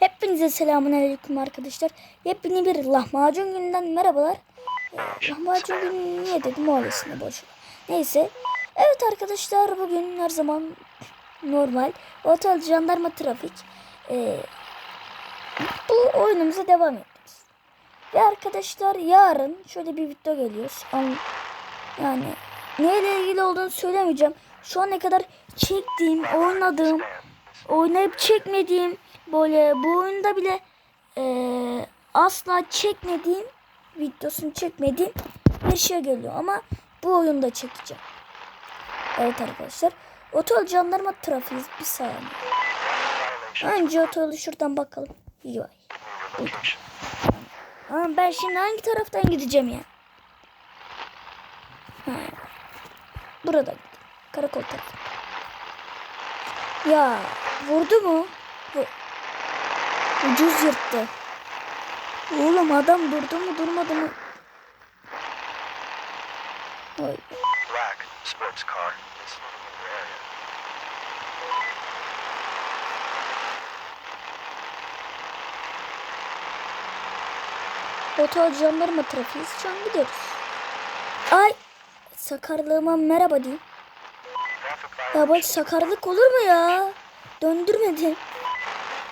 Hepinize selamun aleyküm arkadaşlar. Yepyeni bir lahmacun gününden merhabalar. Ee, lahmacun günü niye dedim o öylesine boş. Neyse. Evet arkadaşlar bugün her zaman normal. Otel jandarma trafik. Ee, bu oyunumuza devam ediyoruz. Ve arkadaşlar yarın şöyle bir video geliyor. An- Yani neyle ilgili olduğunu söylemeyeceğim. Şu ana kadar çektiğim, oynadığım, oynayıp çekmediğim böyle bu oyunda bile eee, asla çekmediğim videosunu çekmediğim bir şey geliyor ama bu oyunda çekeceğim. Evet arkadaşlar. Otel jandarma trafiğiz. Bir saniye. Önce oteli şuradan bakalım. İyi vay. Ama ben şimdi hangi taraftan gideceğim ya? Ha. Burada. Karakol tarafı. Ya vurdu mu? Vu- Ucuz yırttı. Oğlum adam durdu mu durmadı mı? Oy. Otel jandarma trafiğiz. Şu an gidiyoruz. Ay sakarlığıma merhaba diyeyim. Ya böyle sakarlık olur mu ya? Döndürmedi.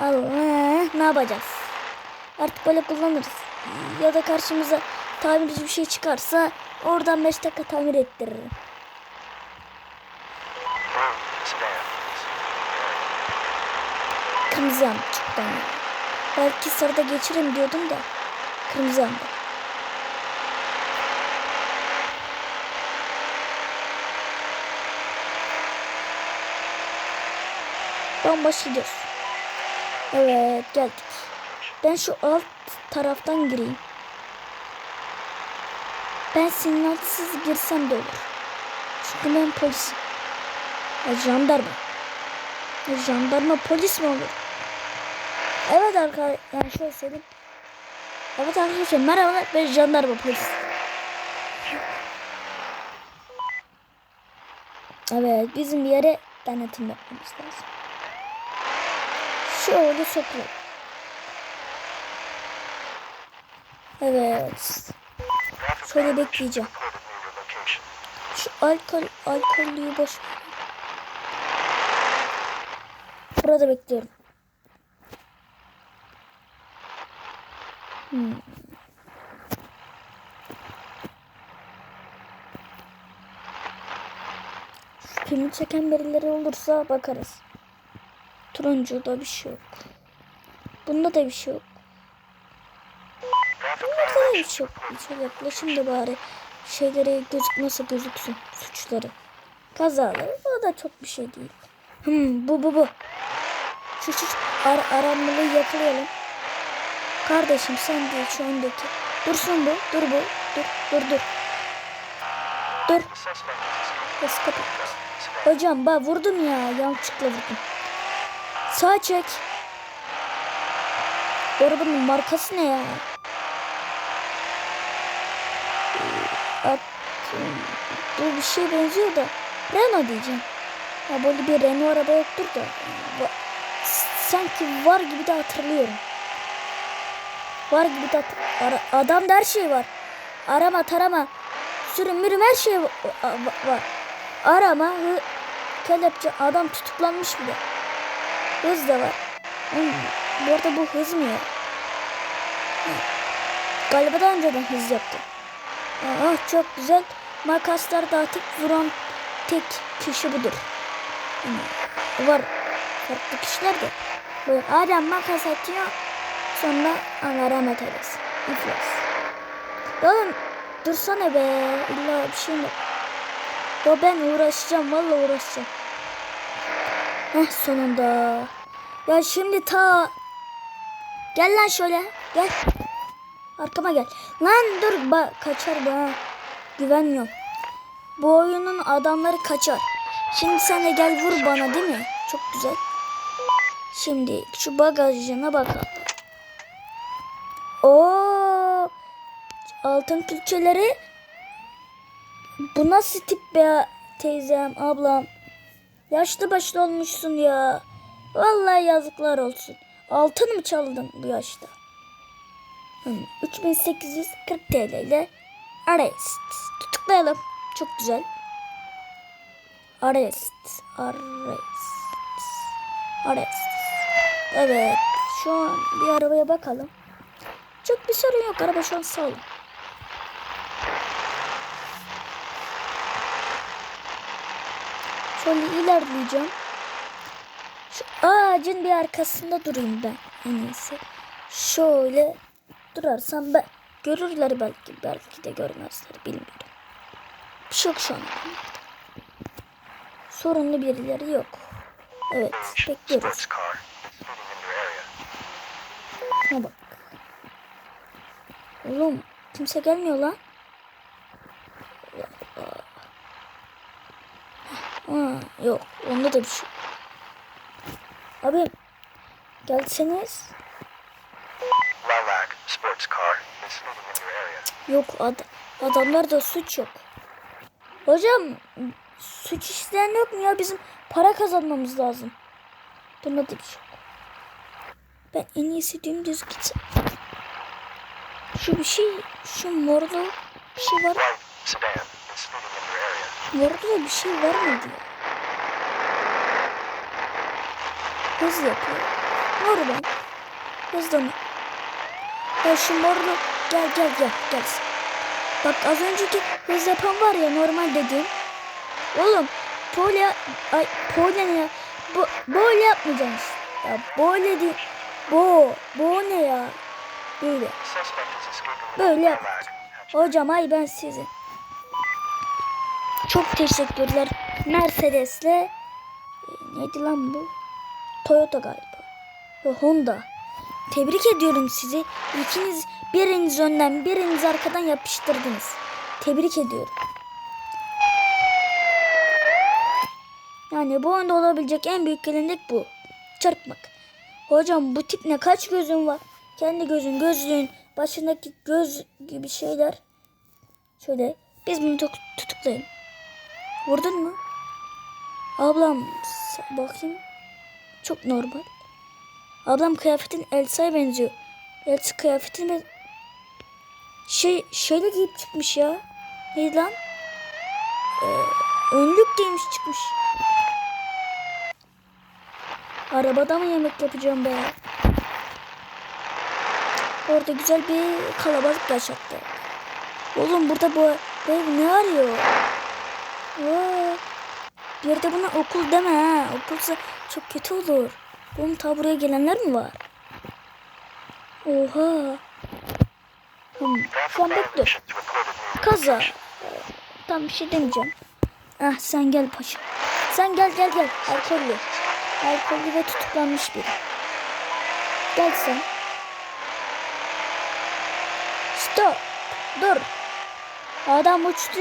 Allah ne yapacağız? Artık böyle kullanırız. Ya da karşımıza tamirci bir şey çıkarsa oradan 5 dakika tamir ettiririm. Kırmızı yandı çoktan. Belki sarıda geçirim diyordum da. Kırmızı yandı. Bomboş gidiyoruz. Evet geldik. Ben şu alt taraftan gireyim. Ben sinyalsiz girsem de olur. Çünkü ben polisim. Ya jandarma. Ya jandarma polis mi olur? Evet arkadaşlar yani şöyle söyleyeyim. Evet arkadaşlar merhabalar ben jandarma polis. Evet bizim yere denetim yapmamız lazım. Şöyle sokuyor. Evet. Şöyle bekleyeceğim. Şu alkol alkollüyü boş. Burada bekliyorum. Hmm. Şu Filmi çeken birileri olursa bakarız. Turuncuda bir şey yok. Bunda da bir şey yok. Bunda da bir şey yok. Şöyle yaklaşım da bari şeyleri gözükmese gözüksün suçları. Kazaları o da çok bir şey değil. Hmm, bu bu bu. Şu şu. Ar aramlılığı yakalayalım. Kardeşim sen değil şu öndeki. Dursun bu. Dur bu. Dur dur dur. Dur. Kes kapat. Hocam bak vurdum ya. Yanlışlıkla vurdum. Sağ çek. Bu arabanın markası ne ya? At, bu bir şey benziyor da. Renault diyeceğim. Ya böyle bir Renault araba yoktur da. Sanki var gibi de hatırlıyorum. Var gibi de Ara- adamda her şey var. Arama tarama. Sürüm mürüm her şey va- va- var. Arama. Kelepçe adam tutuklanmış bile. Hız da var. Hmm, bu arada bu hız mı ya? Galiba daha önceden hız yaptı. Ah çok güzel. Makaslar dağıtıp vuran tek kişi budur. Hmm, Var farklı kişiler de. Böyle adam makas atıyor. Sonra Allah rahmet eylesin. İflas. Oğlum dursana be. İlla bir şey mi? Ya ben uğraşacağım. Vallahi uğraşacağım. Heh sonunda. Ya şimdi ta Gel lan şöyle. Gel. Arkama gel. Lan dur bak kaçar bu ha. Güvenmiyorum. Bu oyunun adamları kaçar. Şimdi sen de gel vur bana değil mi? Çok güzel. Şimdi şu bagajına bakalım. Oo! Altın külçeleri bu nasıl tip be teyzem, ablam? Yaşlı başlı olmuşsun ya. Vallahi yazıklar olsun. Altın mı çaldın bu yaşta? Hmm, 3840 TL ile arrest. Tutuklayalım. Çok güzel. Arrest. Arrest. Arrest. Evet. Şu an bir arabaya bakalım. Çok bir sorun yok. Araba şu an sağlam. Şöyle ilerleyeceğim. Şu ağacın bir arkasında durayım ben en iyisi. Şöyle durarsam ben görürler belki belki de görmezler bilmiyorum. Bir şey yok şu an. Sorunlu birileri yok. Evet bekliyoruz. Şuna bak. Oğlum kimse gelmiyor lan. Ha, yok onda da bir şey. Abi gelseniz. Yok ad adamlarda suç yok. Hocam suç işleyen yok mu ya bizim para kazanmamız lazım. Bunda da bir şey yok. Ben en iyisi dümdüz gitsem. Şu bir şey, şu morlu bir şey var. Area. Morlu bir şey var mıydı ya? Hız yapıyor. Normal. Hızlanı. Ya şu morlu gel gel gel gel. Bak az önceki hız yapan var ya normal dediğim. Oğlum böyle ay böyle ne ya? Bu, böyle yapmayacaksın. Ya böyle değil. Bu, bu ne ya? Böyle. Böyle yap. Hocam ay ben sizin. Çok teşekkürler. Mercedes'le neydi lan bu? Toyota galiba. Ve Honda. Tebrik ediyorum sizi. İkiniz biriniz önden biriniz arkadan yapıştırdınız. Tebrik ediyorum. Yani bu oyunda olabilecek en büyük gelinlik bu. Çarpmak. Hocam bu tip ne? Kaç gözün var? Kendi gözün, gözlüğün, başındaki göz gibi şeyler. Şöyle biz bunu tuk- tutuklayalım. Vurdun mu? Ablam bakayım. Çok normal. Ablam kıyafetin Elsa'ya benziyor. Elsa kıyafetin ben... Şey, şöyle giyip çıkmış ya. Neydi lan? Ee, önlük giymiş çıkmış. Arabada mı yemek yapacağım be? Orada güzel bir kalabalık yaşattı. Oğlum burada bu, ev ne arıyor? Aa, bir yerde buna okul deme ha. Okulsa çok kötü olur. Oğlum ta buraya gelenler mi var? Oha. Hmm, şu an reported near Kaza. Tam bir şey demeyeceğim. Ah sen gel paşa. Sen gel gel gel. Alkollü. Alkollü ve tutuklanmış biri. Gel sen. Stop. Dur. Adam uçtu.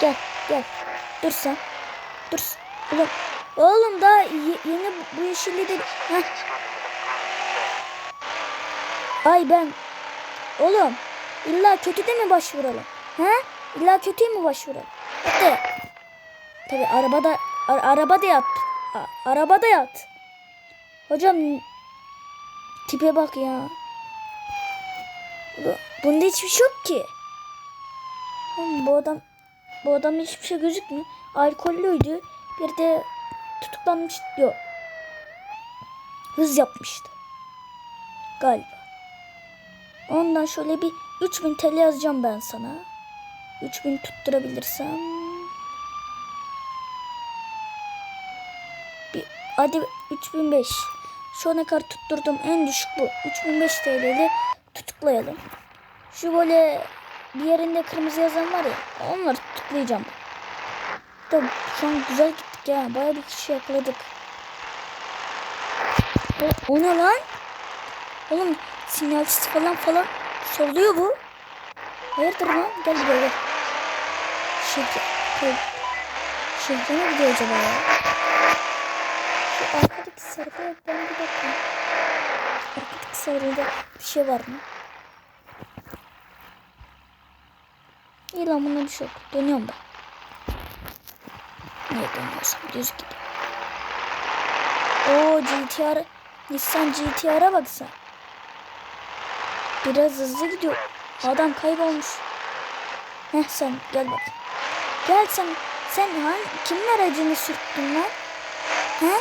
Gel gel. Dur sen. Dur. Oğlum, oğlum daha ye- yeni bu yeşilli de... Heh. Ay ben. Oğlum illa kötü de mi başvuralım? He? İlla kötüye mi başvuralım? Hadi. Tabi arabada a- arabada yat. A- arabada yat. Hocam tipe bak ya. Bu- Bunda hiçbir şey yok ki. Oğlum, bu adam bu adam hiçbir şey gözükmüyor. Alkollüydü. Bir de tutuklanmış yok. Hız yapmıştı. Galiba. Ondan şöyle bir 3000 TL yazacağım ben sana. 3000 tutturabilirsem. Bir, hadi 3005. Şu ana kadar tutturdum en düşük bu. 3005 TL ile tutuklayalım. Şu böyle bir yerinde kırmızı yazan var ya onları tutuklayacağım. Tabii şu an güzel gittik ya. Baya bir kişi yakaladık. O, o ne lan? Oğlum sinyalsiz falan falan soluyor bu. Hayırdır lan? Gel buraya gel. Şehre, köy, şehre mi gidiyor acaba ya? Şu arkadaki sarıda. Ben bir bakayım. Arkadaki sarıda bir şey var mı? İyi lan bunda bir şey yok. Dönüyorum ben. Niye dönüyorsam düz gidiyor. O GTR Nissan GTR'a bak sen. Biraz hızlı gidiyor. Adam kaybolmuş. Heh sen gel bak. Gel sen. Sen hangi, kimin aracını sürttün lan? He?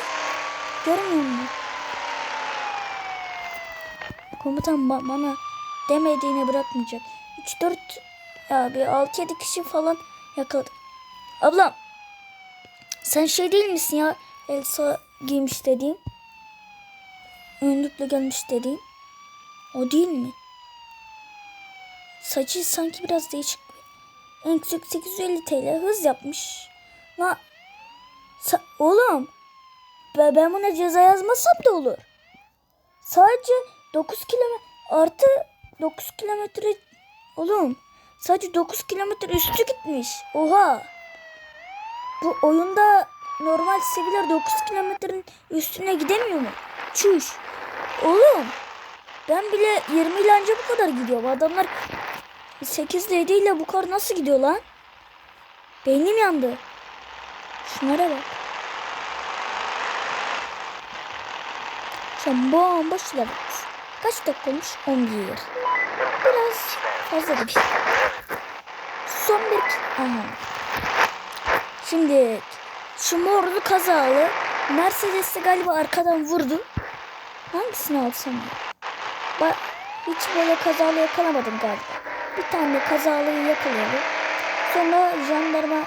Görmüyor musun? Komutan ba- bana demediğini bırakmayacak. 3-4 ya bir 6-7 kişi falan yakaladı. Ablam sen şey değil misin ya? Elsa giymiş dediğim. Önlükle gelmiş dediğim. O değil mi? Saçı sanki biraz değişik. En yüksek 850 TL hız yapmış. La Sa- oğlum ben, ben buna ceza yazmasam da olur. Sadece 9 kilometre artı 9 kilometre oğlum sadece 9 kilometre üstü gitmiş. Oha. Bu oyunda normal siviller 9 kilometrenin üstüne gidemiyor mu? Çüş. Oğlum ben bile 20 ile anca bu kadar gidiyor. Bu adamlar 8 ile 7 ile bu kadar nasıl gidiyor lan? Beynim yandı. Şunlara bak. Şu an bomboş ilerliyoruz. Kaç dakika olmuş? 11. Biraz bir şey. Son bir... Aha. Şimdi şu morlu kazalı Mercedes'te galiba arkadan vurdu. Hangisini alsam ya? Ba hiç böyle kazalı yakalamadım galiba. Bir tane kazalıyı yakalayalım. Sonra jandarma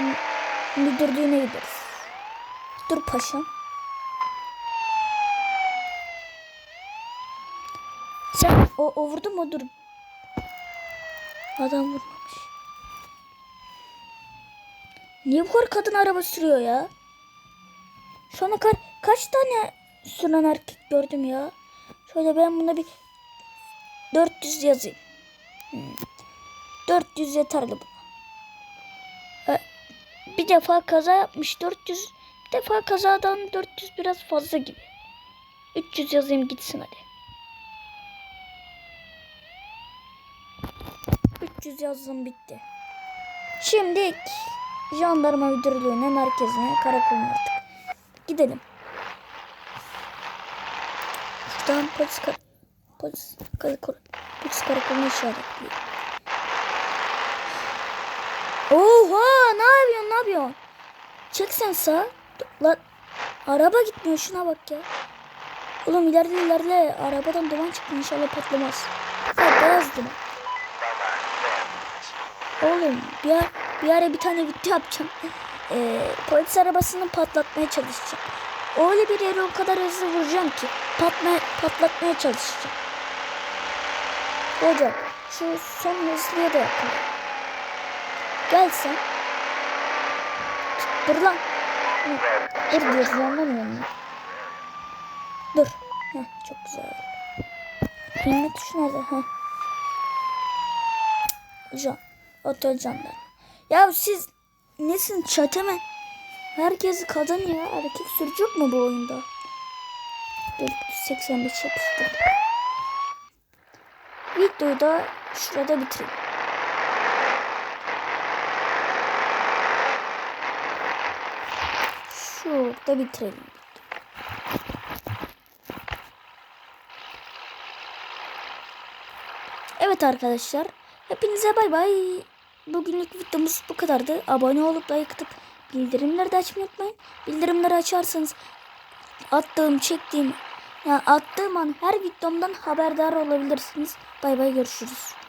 mü- müdürlüğüne gideriz. Dur paşam. Sen o, o vurdu mu dur. Adam vurmamış. Niye bu kadar kadın araba sürüyor ya? Şu ana kadar kaç tane süren erkek gördüm ya? Şöyle ben buna bir 400 yazayım. Hmm. 400 yeterli bu. Bir defa kaza yapmış 400. Bir defa kazadan 400 biraz fazla gibi. 300 yazayım gitsin hadi. 300 yazdım bitti. Şimdi jandarma müdürlüğüne, merkezine, karakoluna artık. Gidelim. Şuradan polis kar polis karakol polis karakolunu işaretliyor. Oha ne yapıyorsun ne yapıyorsun? Çek sen. Lan araba gitmiyor şuna bak ya. Oğlum ilerle ilerle arabadan duman çıktı inşallah patlamaz. Ha beyaz duman. Oğlum bir, ara, bir ara bir tane video yapacağım. Ee, polis arabasını patlatmaya çalışacağım. Öyle bir yere o kadar hızlı vuracağım ki patma, patlatmaya çalışacağım. Hocam şu son hızlıya da yapalım. Gel sen. Dur lan. Dur diyorsun anlamıyorum ya. Dur. Heh, çok güzel. İnme tuşu nerede? Heh. Can. Canlar. Ya siz nesin çatemen? Herkes kadın ya. Erkek sürücü mu bu oyunda? 485 yapıştırdım. Videoyu da şurada bitireyim. Şurada bitirelim. Evet arkadaşlar. Hepinize bay bay. Bugünlük videomuz bu kadardı. Abone olup like atıp bildirimleri de açmayı unutmayın. Bildirimleri açarsanız attığım, çektiğim, yani attığım an her videomdan haberdar olabilirsiniz. Bay bay görüşürüz.